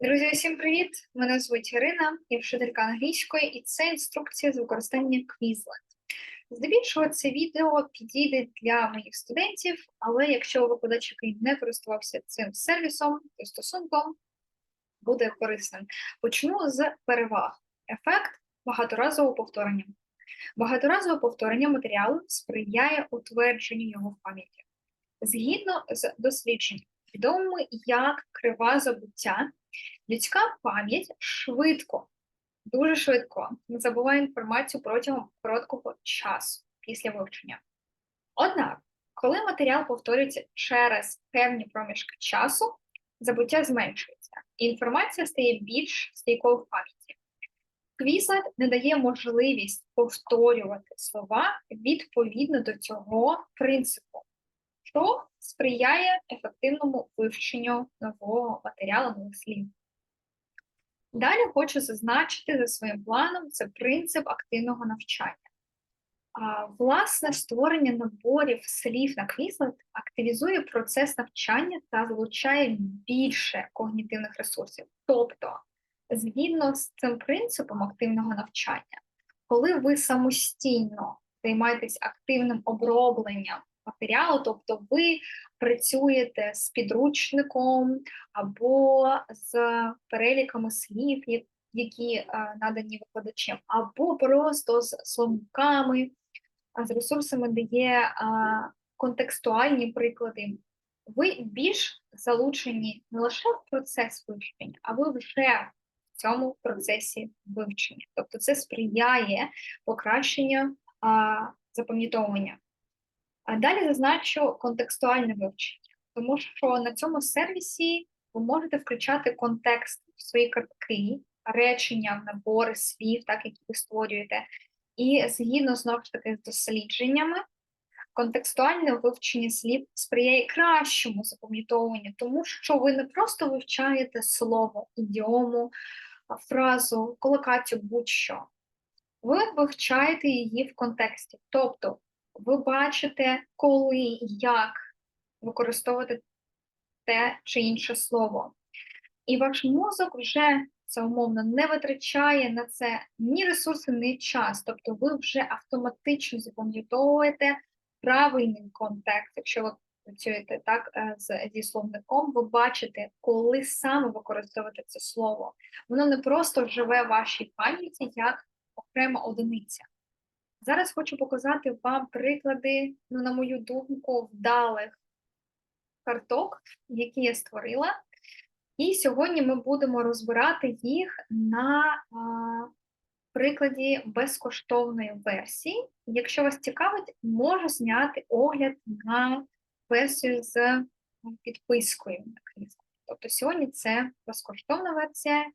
Друзі, всім привіт! Мене звуть Ірина, я вчителька англійської, і це інструкція з використання Quizlet. Здебільшого це відео підійде для моїх студентів, але якщо викладач, який не користувався цим сервісом, то стосунком буде корисним. Почну з переваг. Ефект багаторазового повторення. Багаторазове повторення матеріалу сприяє утвердженню його в пам'яті. Згідно з дослідженням, відомими як крива забуття, людська пам'ять швидко, дуже швидко забуває інформацію протягом короткого часу після вивчення. Однак, коли матеріал повторюється через певні проміжки часу, забуття зменшується, і інформація стає більш стійкою в пам'яті. Quizlet не дає можливість повторювати слова відповідно до цього принципу, що сприяє ефективному вивченню нового матеріалу нових слів. Далі хочу зазначити за своїм планом це принцип активного навчання. А, Власне, створення наборів слів на Quizlet активізує процес навчання та залучає більше когнітивних ресурсів. Тобто, згідно з цим принципом активного навчання, коли ви самостійно займаєтесь активним обробленням матеріалу, тобто ви працюєте з підручником або з переліками слів, які е, надані викладачем, або просто з словниками, з ресурсами, де є контекстуальні приклади. Ви більш залучені не лише в процес вивчення, а ви вже в цьому процесі вивчення. Тобто це сприяє покращенню запам'ятовування. А далі зазначу контекстуальне вивчення, тому що на цьому сервісі ви можете включати контекст в свої картки, речення, набори слів, так які ви створюєте. І згідно знову ж таки з дослідженнями, контекстуальне вивчення слів сприяє кращому запам'ятовуванню, тому що ви не просто вивчаєте слово, ідіому, фразу, колокацію, будь-що. Ви вивчаєте її в контексті. Тобто ви бачите, коли як використовувати те чи інше слово. І ваш мозок вже це умовно не витрачає на це ні ресурси, ні час. Тобто ви вже автоматично запам'ятовуєте правильний контекст. Якщо ви працюєте так е, з зі словником, ви бачите, коли саме використовувати це слово. Воно не просто живе в вашій пам'яті як окрема одиниця. Зараз хочу показати вам приклади, ну, на мою думку, вдалих карток, які я створила. І сьогодні ми будемо розбирати їх на а, прикладі безкоштовної версії. Якщо вас цікавить, можу зняти огляд на версію з підпискою на книгу. Тобто сьогодні це безкоштовна версія,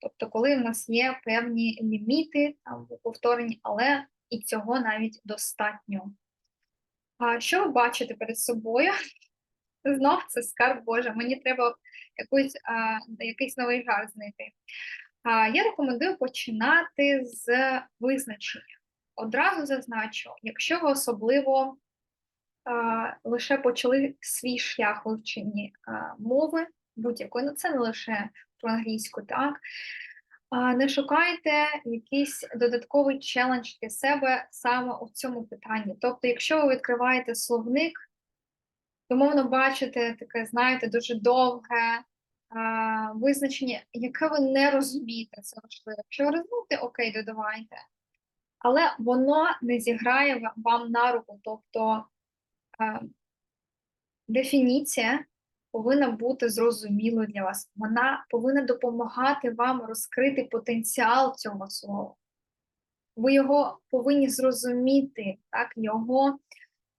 тобто, коли в нас є певні ліміти там повторені, але і цього навіть достатньо. А Що ви бачите перед собою? Знов це скарб Боже, мені треба якусь, а, якийсь новий жарт знайти. А, Я рекомендую починати з визначення. Одразу зазначу, якщо ви особливо а, лише почали свій шлях вивчення мови будь-якої, ну це не лише про англійську, так, не шукайте якийсь додатковий челендж для себе саме у цьому питанні. Тобто, якщо ви відкриваєте словник, то мовно бачите таке, знаєте, дуже довге а, визначення, яке ви не розумієте, це важливо. Якщо ви розумієте, окей, додавайте. Але воно не зіграє вам на руку. Тобто а, дефініція повинна бути зрозумілою для вас. Вона повинна допомагати вам розкрити потенціал цього слова. Ви його повинні зрозуміти, так, його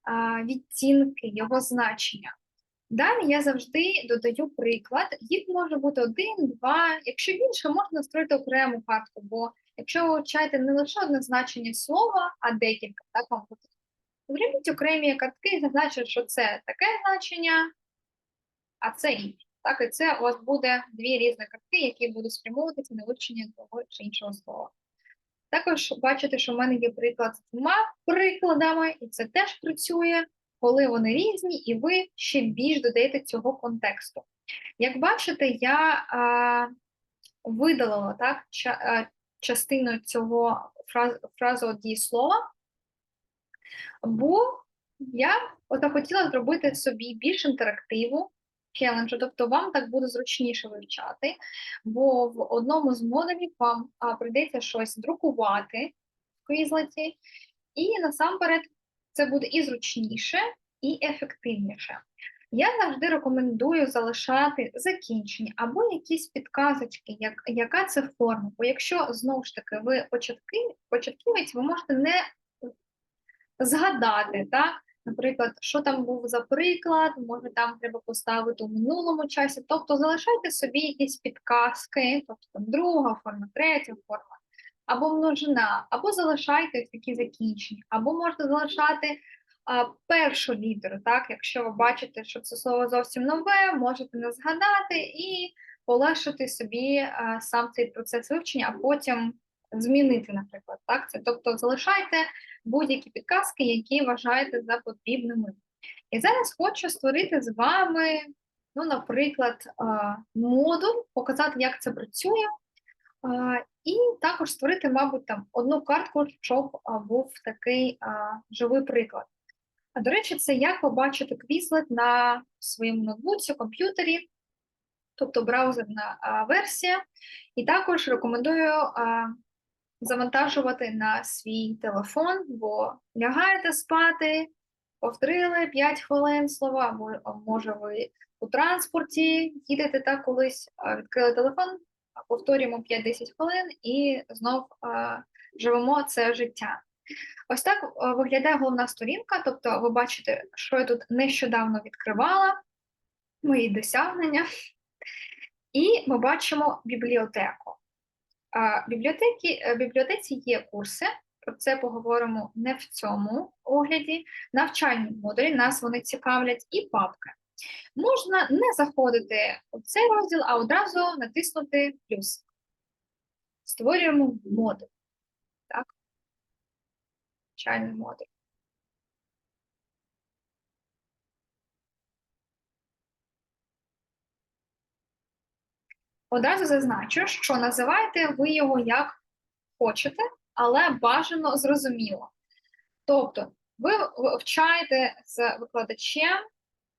а, відтінки, його значення. Далі я завжди додаю приклад, їх може бути один, два. Якщо більше, можна створити окрему картку, бо якщо ви вивчаєте не лише одне значення слова, а декілька, так вам потрібно. Зробіть окремі картки і зазначте, що це таке значення, а це інше. Так, і це у вас буде дві різні картки, які будуть спрямовуватися на вивчення того чи іншого слова. Також бачите, що в мене є приклад з двома прикладами, і це теж працює, коли вони різні, і ви ще більш додаєте цього контексту. Як бачите, я а, видалила так, ча, а, частину цього фраз, фразу дієслова, бо я хотіла зробити собі більш інтерактиву, челенджу, тобто вам так буде зручніше вивчати, бо в одному з модулів вам а, прийдеться щось друкувати в Quizlet, і насамперед це буде і зручніше, і ефективніше. Я завжди рекомендую залишати закінчення або якісь підказочки, як, яка це форма. Бо якщо знову ж таки ви початки, початківець, ви можете не згадати, так? Наприклад, що там був за приклад, може там треба поставити у минулому часі. Тобто залишайте собі якісь підказки, тобто там друга форма, третя форма, або множина, або залишайте такі закінчення, або можете залишати а, першу літеру, так, якщо ви бачите, що це слово зовсім нове, можете не згадати і полегшити собі а, сам цей процес вивчення, а потім змінити, наприклад, так, це. Тобто залишайте будь-які підказки, які вважаєте за потрібними. І зараз хочу створити з вами, ну, наприклад, модуль, показати, як це працює. І також створити, мабуть, там одну картку, щоб був такий живий приклад. А до речі, це як побачити Quizlet на своєму ноутбуці, комп'ютері, тобто браузерна версія. І також рекомендую завантажувати на свій телефон, бо лягаєте спати, повторили 5 хвилин слова, або може ви у транспорті їдете так колись, відкрили телефон, повторюємо 5-10 хвилин і знов живемо це життя. Ось так виглядає головна сторінка, тобто ви бачите, що я тут нещодавно відкривала, мої досягнення, і ми бачимо бібліотеку. Бібліотеки, е, бібліотеці є курси, про це поговоримо не в цьому огляді. Навчальні модулі, нас вони цікавлять, і папки. Можна не заходити у цей розділ, а одразу натиснути плюс. Створюємо модуль. Так? Навчальний модуль. Одразу зазначу, що називаєте ви його як хочете, але бажано зрозуміло. Тобто, ви вивчаєте з викладачем,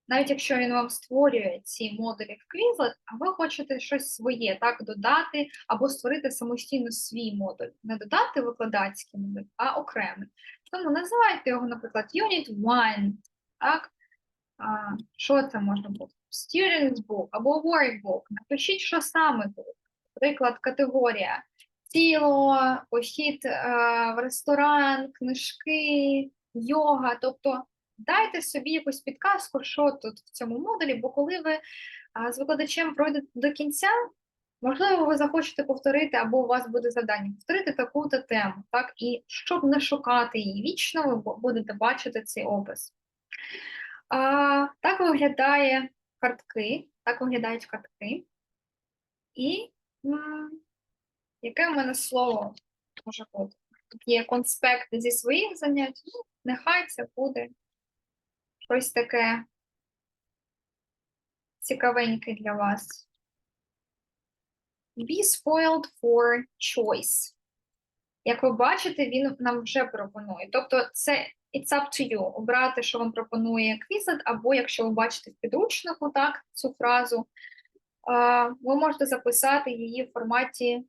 навіть якщо він вам створює ці модулі в Quizlet, а ви хочете щось своє так додати або створити самостійно свій модуль. Не додати викладацький модуль, а окремий. Тому називайте його, наприклад, Unit 1, так? А, Що це можна бути? Student's book або workbook. Напишіть, що саме тут. Наприклад, категорія тіло, похід е, в ресторан, книжки, йога. Тобто дайте собі якусь підказку, що тут в цьому модулі, бо коли ви а, з викладачем пройдете до кінця, можливо, ви захочете повторити, або у вас буде завдання повторити таку-то тему, так? І щоб не шукати її вічно, ви будете бачити цей опис. А, Так виглядає картки, так виглядають картки. І яке в мене слово може бути? Є конспекти зі своїх занять, ну, нехай це буде щось таке цікавеньке для вас. Be spoiled for choice. Як ви бачите, він нам вже пропонує. Тобто, це it's up to you. Обрати, що вам пропонує Quizlet, або якщо ви бачите в підручнику так, цю фразу, ви можете записати її в форматі,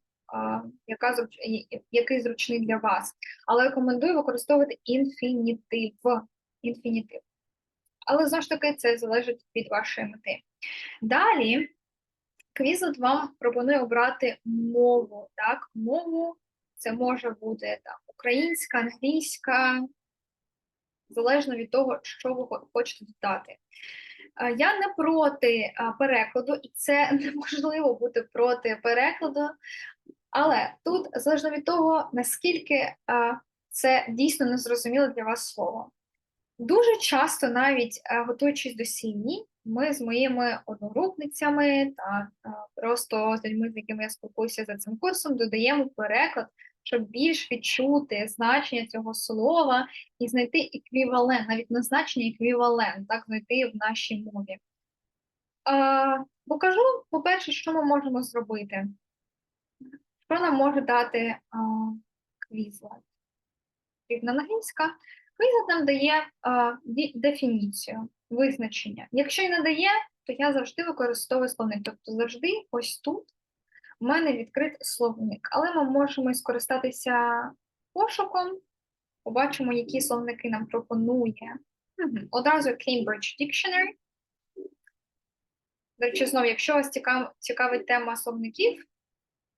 яка, який зручний для вас. Але рекомендую використовувати інфінітив. інфінітив. Але знову ж таки це залежить від вашої мети. Далі Quizlet вам пропонує обрати мову. Так, Мову це може бути там, українська, англійська, залежно від того, що ви хочете додати. Я не проти перекладу, і це неможливо бути проти перекладу, але тут залежно від того, наскільки це дійсно незрозуміле для вас слово. Дуже часто, навіть готуючись до сім'ї, ми з моїми одногрупницями та просто з людьми, з якими я спілкуюся за цим курсом, додаємо переклад, щоб більш відчути значення цього слова і знайти еквівалент, навіть не значення еквівалент, так знайти в нашій мові. А, покажу, по-перше, що ми можемо зробити. Що нам може дати а, Quizlet? Рівна англійська. Quizlet нам дає ді- дефініцію, визначення. Якщо і не дає, то я завжди використовую словник. Тобто завжди ось тут у мене відкритий словник. Але ми можемо скористатися пошуком, побачимо, які словники нам пропонує. Одразу Cambridge Dictionary. До речі, знову, якщо вас цікав, цікавить тема словників,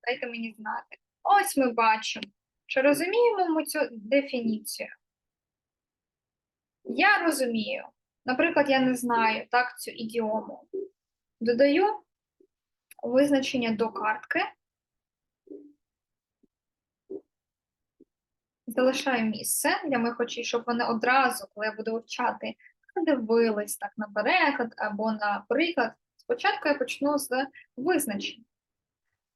дайте мені знати. Ось ми бачимо. Чи розуміємо ми цю дефініцію? Я розумію. Наприклад, я не знаю так цю ідіому. Додаю визначення до картки. Залишаю місце для моїх очей, щоб вони одразу, коли я буду вивчати, дивились так на переклад або на приклад. Спочатку я почну з визначень.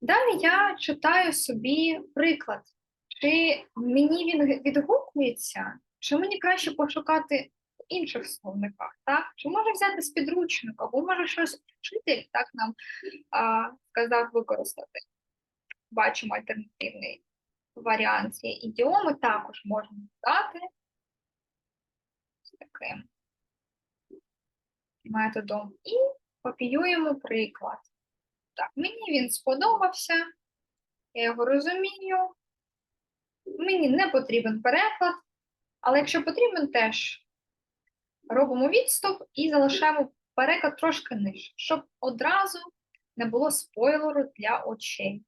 Далі я читаю собі приклад, чи мені він відгукується, чи мені краще пошукати інших словниках, так? Чи може взяти з підручника, або може щось вчитель так нам а, сказав використати. Бачимо альтернативний варіант цієї ідіоми, також можна з таким методом і копіюємо приклад. Так, мені він сподобався, я його розумію. Мені не потрібен переклад, але якщо потрібен, теж робимо відступ і залишаємо переклад трошки нижче, щоб одразу не було спойлеру для очей.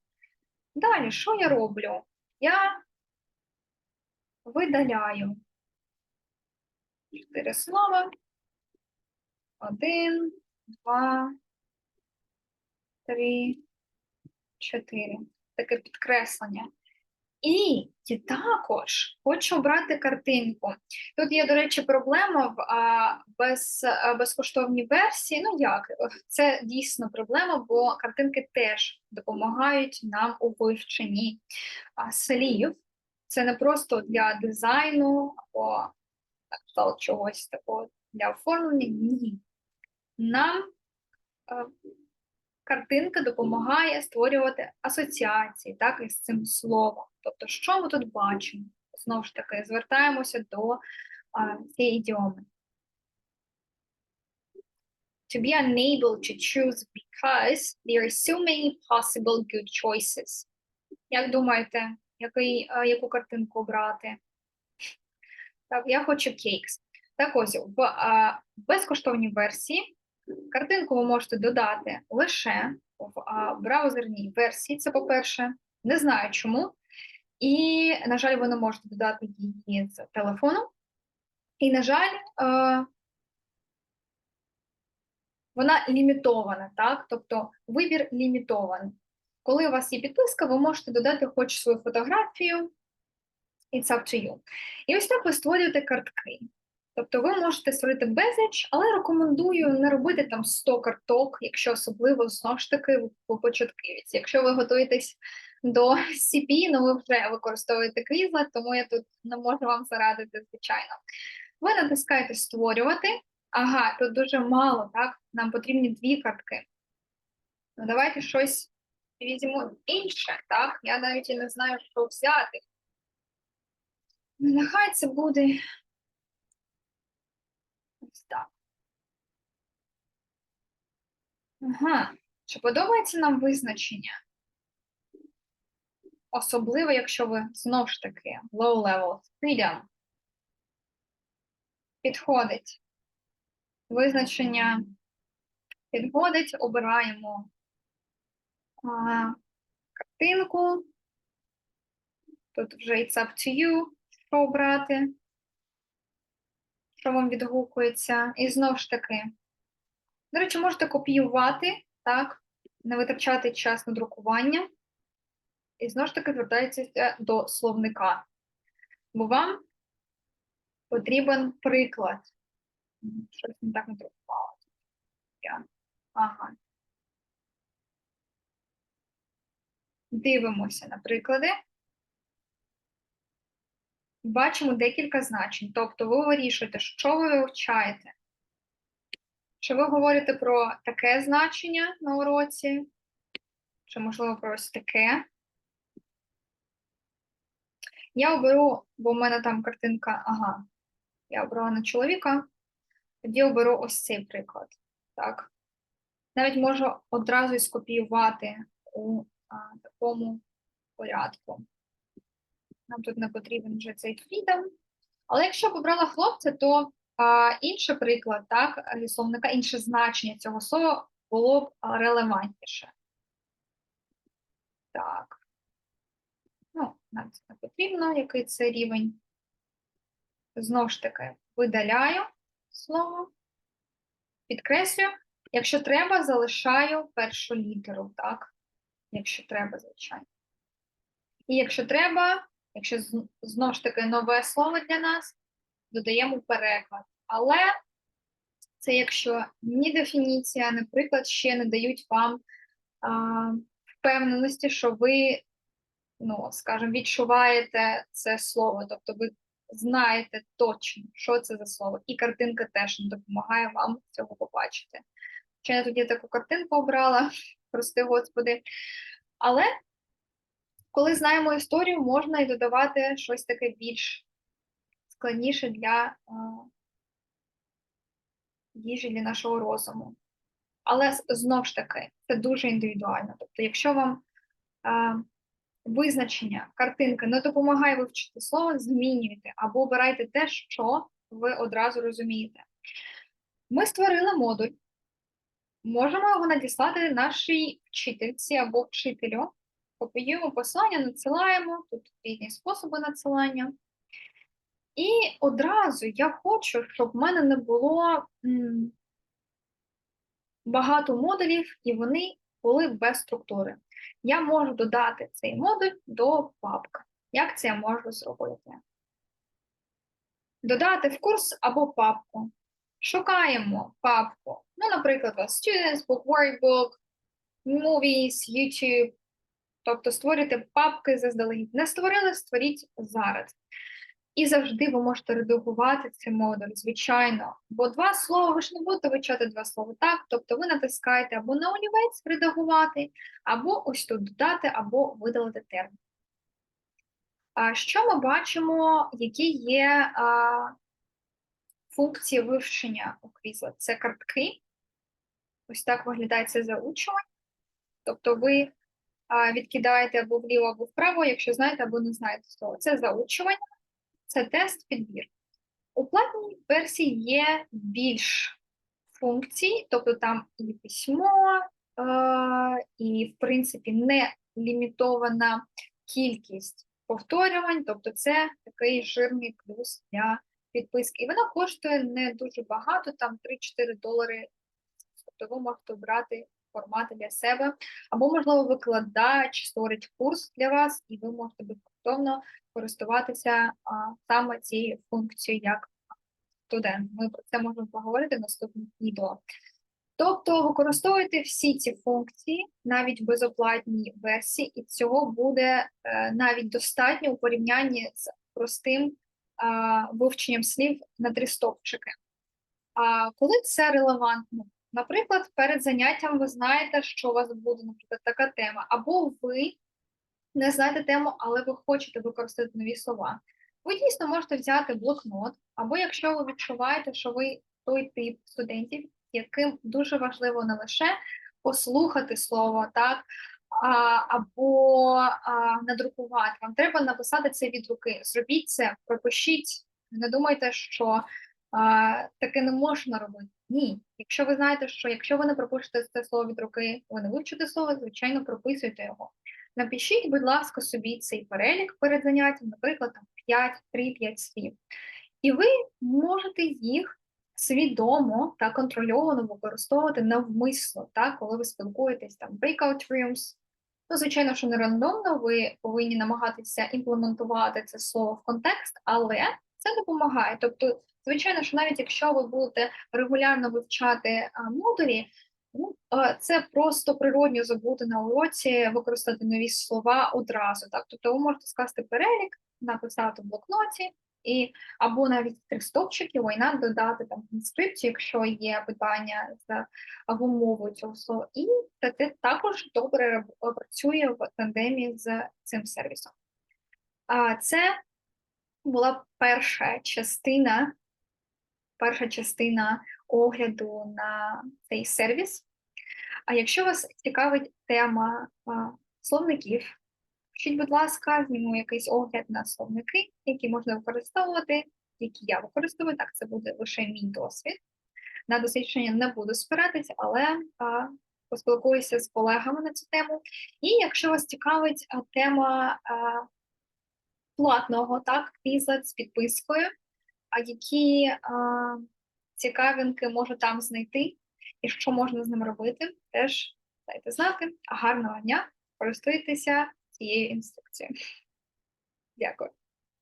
Далі, що я роблю? Я видаляю чотири слова. Один, два, три, чотири. Таке підкреслення. І також хочу обрати картинку. Тут є, до речі, проблема в без, безкоштовній версії. Ну як, це дійсно проблема, бо картинки теж допомагають нам у вивченні слів. Це не просто для дизайну або чогось такого для оформлення. Ні. Нам а, картинка допомагає створювати асоціації так, із цим словом. Тобто, що ми тут бачимо? Знову ж таки, звертаємося до а, цієї ідіоми. To be unable to choose because there are so many possible good choices. Як думаєте, який, а, яку картинку обрати? Так, я хочу cakes. Так ось, в а, безкоштовній версії картинку ви можете додати лише в браузерній версії, це по-перше. Не знаю чому. І, на жаль, ви не можете додати її з телефону. І, на жаль, е, вона лімітована, так? Тобто вибір лімітований. Коли у вас є підписка, ви можете додати хоч свою фотографію, it's up to you. І ось так ви створюєте картки. Тобто ви можете створити безліч, але рекомендую не робити там 100 карток, якщо особливо знову ж таки ви початківець. Якщо ви готуєтесь до CP, ну ви вже використовуєте Quizlet, тому я тут не можу вам зарадити, звичайно. Ви натискаєте створювати. Ага, тут дуже мало, так? Нам потрібні дві картки. Ну, давайте щось візьмемо інше, так? Я навіть і не знаю, що взяти. Нехай це буде ось так. Ага. Чи подобається нам визначення? Особливо, якщо ви знову ж таки low level freedom. Підходить. Визначення підходить, обираємо а, картинку. Тут вже it's up to you, що обрати, що вам відгукується. І знову ж таки, до речі, можете копіювати, так, не витрачати час на друкування. І знову ж таки звертається до словника. Бо вам потрібен приклад. Щось не так не друкувала. Ага. Дивимося на приклади. Бачимо декілька значень. Тобто ви вирішуєте, що ви вивчаєте. Чи ви говорите про таке значення на уроці? Чи, можливо, про ось таке? Я оберу, бо в мене там картинка, ага, я обрала на чоловіка, тоді оберу ось цей приклад. Так. Навіть можу одразу і скопіювати у а, такому порядку. Нам тут не потрібен вже цей freedom. Але якщо б обрала хлопця, то а, інший приклад, так, словника, інше значення цього слова було б релевантніше. Так. Ну, нам це не потрібно, який це рівень. Знову ж таки, видаляю слово, підкреслюю. Якщо треба, залишаю першу літеру, так? Якщо треба, звичайно. І якщо треба, якщо знову ж таки нове слово для нас, додаємо переклад. Але це якщо ні дефініція, ні приклад ще не дають вам а, впевненості, що ви, ну, скажімо, відчуваєте це слово, тобто ви знаєте точно, що це за слово, і картинка теж не допомагає вам цього побачити. Чи я тоді таку картинку обрала, прости господи. Але коли знаємо історію, можна і додавати щось таке більш складніше для е, їжі для нашого розуму. Але з- знов ж таки, це дуже індивідуально. Тобто, якщо вам е, визначення, картинка не допомагає вивчити слово, змінюйте або обирайте те, що ви одразу розумієте. Ми створили модуль, можемо його надіслати нашій вчительці або вчителю. Копіюємо посилання, надсилаємо, тут різні способи надсилання. І одразу я хочу, щоб в мене не було багато модулів, і вони були без структури. Я можу додати цей модуль до папки. Як це я можу зробити? Додати в курс або папку. Шукаємо папку. Ну, наприклад, Students, Book, Workbook, Movies, YouTube. Тобто створюйте папки заздалегідь. Не створили, створіть зараз. І завжди ви можете редагувати цей модуль, звичайно. Бо два слова, ви ж не будете вивчати два слова, так? Тобто ви натискаєте або на олівець редагувати, або ось тут додати, або видалити термін. А що ми бачимо, які є а, функції вивчення у Quizlet? Це картки. Ось так виглядає це заучування. Тобто ви відкидаєте або вліво, або вправо, якщо знаєте або не знаєте слово. Це заучування, це тест, підбір. У платній версії є більш функцій, тобто там і письмо, і, в принципі, не лімітована кількість повторювань, тобто це такий жирний плюс для підписки. І вона коштує не дуже багато, там 3-4 долари. Тобто ви можете обрати формати для себе, або, можливо, викладач створить курс для вас, і ви можете безкоштовно користуватися а, саме цією функцією як студент. Ми про це можемо поговорити в наступних відео. Тобто використовуйте всі ці функції навіть в безоплатній версії, і цього буде е, навіть достатньо у порівнянні з простим а, вивченням слів на три стовпчики. А коли це релевантно? Наприклад, перед заняттям ви знаєте, що у вас буде, наприклад, така тема, або ви не знаєте тему, але ви хочете використати нові слова. Ви дійсно можете взяти блокнот, або якщо ви відчуваєте, що ви той тип студентів, яким дуже важливо не лише послухати слово, так, а, або а, надрукувати. Вам треба написати це від руки. Зробіть це, пропишіть. Не думайте, що а, таке не можна робити. Ні. Якщо ви знаєте, що якщо ви не пропишете це слово від руки, ви не вивчите слово, звичайно, прописуйте його. Напишіть, будь ласка, собі цей перелік перед заняттям, наприклад, там 5, 3-5 слів. І ви можете їх свідомо та контрольовано використовувати навмисно, так, коли ви спілкуєтесь там breakout rooms. Ну, звичайно, що не рандомно, ви повинні намагатися імплементувати це слово в контекст, але це допомагає. Тобто, звичайно, що навіть якщо ви будете регулярно вивчати модулі, ну, це просто природньо забути на уроці, використати нові слова одразу. Так? Тобто ви можете скласти перелік, написати в блокноті, і або навіть три стовпчики, why not додати там інскрипцію, якщо є питання з або мовою цього слова, і це також добре працює в тандемі з цим сервісом. А це була перша частина, перша частина огляду на цей сервіс. А якщо вас цікавить тема словників, пишіть, будь ласка, зніму якийсь огляд на словники, які можна використовувати, які я використовую. Так, це буде лише мій досвід. На дослідження не буду спиратися, але а, поспілкуюся з колегами на цю тему. І якщо вас цікавить а, тема а, платного так, Quizlet з підпискою, а які а, цікавинки можу там знайти, і що можна з ним робити, теж дайте знати. А гарного дня! Користуйтеся цією інструкцією. Дякую.